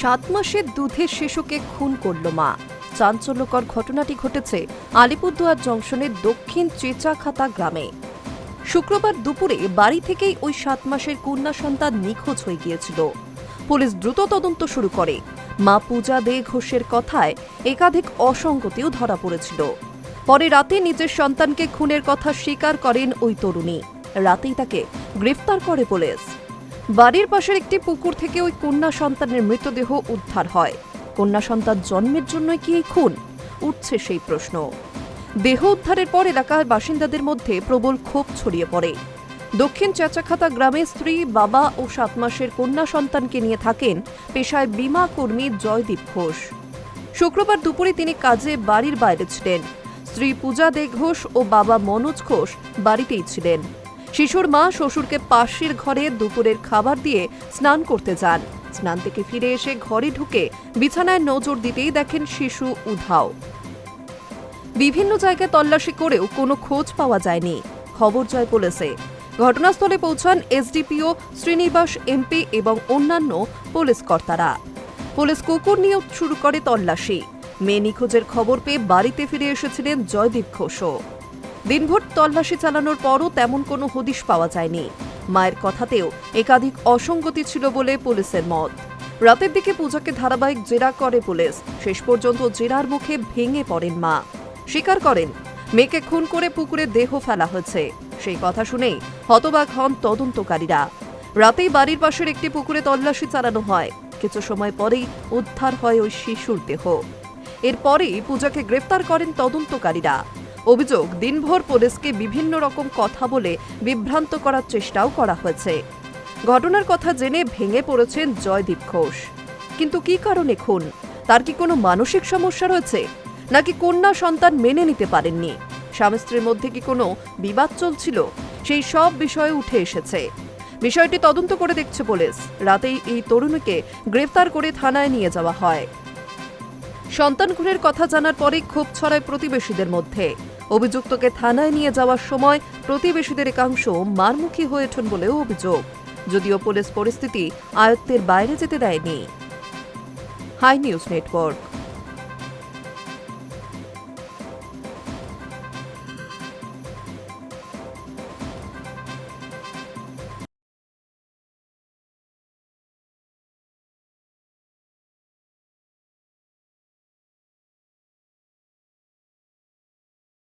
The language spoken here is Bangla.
সাত মাসের দুধের শিশুকে খুন করল মা। চাঞ্চল্যকর ঘটনাটি ঘটেছে আলিপুরদুয়ার জংশনের দক্ষিণ চেচাখাতা গ্রামে। শুক্রবার দুপুরে বাড়ি থেকেই ওই সাত মাসের কন্যা সন্তান নিখোঁজ হয়ে গিয়েছিল। পুলিশ দ্রুত তদন্ত শুরু করে। মা পূজা দে ঘোষের কথায় একাধিক অসঙ্গতিও ধরা পড়েছিল। পরে রাতে নিজের সন্তানকে খুনের কথা স্বীকার করেন ওই তরুণী। রাতেই তাকে গ্রেফতার করে পুলিশ। বাড়ির পাশের একটি পুকুর থেকে ওই কন্যা সন্তানের মৃতদেহ উদ্ধার হয়। কন্যা সন্তান জন্মের জন্যই কি এই খুন? উঠছে সেই প্রশ্ন। দেহ উদ্ধারের পর এলাকার বাসিন্দাদের মধ্যে প্রবল ক্ষোভ ছড়িয়ে পড়ে। দক্ষিণ চাচাখাতা গ্রামে স্ত্রী, বাবা ও সাত মাসের কন্যা সন্তানকে নিয়ে থাকেন পেশায় বিমা কর্মী জয়দীপ ঘোষ। শুক্রবার দুপুরে তিনি কাজে বাড়ির বাইরে ছিলেন। স্ত্রী পূজা দে ঘোষ ও বাবা মনোজ ঘোষ বাড়িতেই ছিলেন। শিশুর মা শ্বশুরকে পাশের ঘরে দুপুরের খাবার দিয়ে স্নান করতে যান। স্নান থেকে ফিরে এসে ঘরে ঢুকে বিছানায় নজর দিতেই দেখেন শিশু উধাও। বিভিন্ন জায়গায় তল্লাশি করেও কোনো খোঁজ পাওয়া যায়নি। খবর যায় পুলিশে। ঘটনাস্থলে পৌঁছান এসডিপিও, শ্রীনিবাস এমপি এবং অন্যান্য পুলিশ কর্তারা। পুলিশ কুকুর নিয়েও শুরু করে তল্লাশি। মেয়ে নিখোঁজের খবর পেয়ে বাড়িতে ফিরে এসেছিলেন জয়দীপ ঘোষও। দিনভর তল্লাশি চালানোর পরও তেমন কোনো হদিশ পাওয়া যায়নি। মায়ের কথাতেও একাধিক অসঙ্গতি ছিল বলে পুলিশের মত। রাতের দিকে পূজাকে ধারাবাহিক জেরা করে পুলিশ। শেষ পর্যন্ত জেরার মুখে ভেঙে পড়েন মা। স্বীকার করেন, মেয়েকে খুন করে পুকুরে দেহ ফেলা হয়েছে। সেই কথা শুনেই হতবাক হন তদন্তকারীরা। রাতেই বাড়ির পাশের একটি পুকুরে তল্লাশি চালানো হয়। কিছু সময় পরেই উদ্ধার হয় ওই শিশুর দেহ। এরপরেই পূজাকে গ্রেফতার করেন তদন্তকারীরা। অভিযোগ, দিনভর পুলিশকে বিভিন্ন রকম কথা বলে বিভ্রান্ত করার চেষ্টাও করা হয়েছে। ঘটনার কথা জেনে ভেঙে পড়েছেন জয়দীপ ঘোষ। কিন্তু কি কারণে খুন? তার কি কোনো মানসিক সমস্যা রয়েছে? নাকি কন্যা সন্তান মেনে নিতে পারেননি? স্বামী স্ত্রীর মধ্যে কি কোনো বিবাদ চলছিল? সেই সব বিষয়ে উঠে এসেছে। বিষয়টি তদন্ত করে দেখছে পুলিশ। রাতেই এই তরুণীকে গ্রেফতার করে থানায় নিয়ে যাওয়া হয়। সন্তান খুনের কথা জানার পরে ক্ষোভ ছড়ায় প্রতিবেশীদের মধ্যে। অভিযুক্তকে থানায় নিয়ে যাওয়ার সময় প্রতিবেশীদের একাংশ মারমুখী হয়ে ওঠেন বলেও অভিযোগ। যদিও পুলিশ পরিস্থিতি আয়ত্তের বাইরে যেতে দেয়নি। Hi News Network.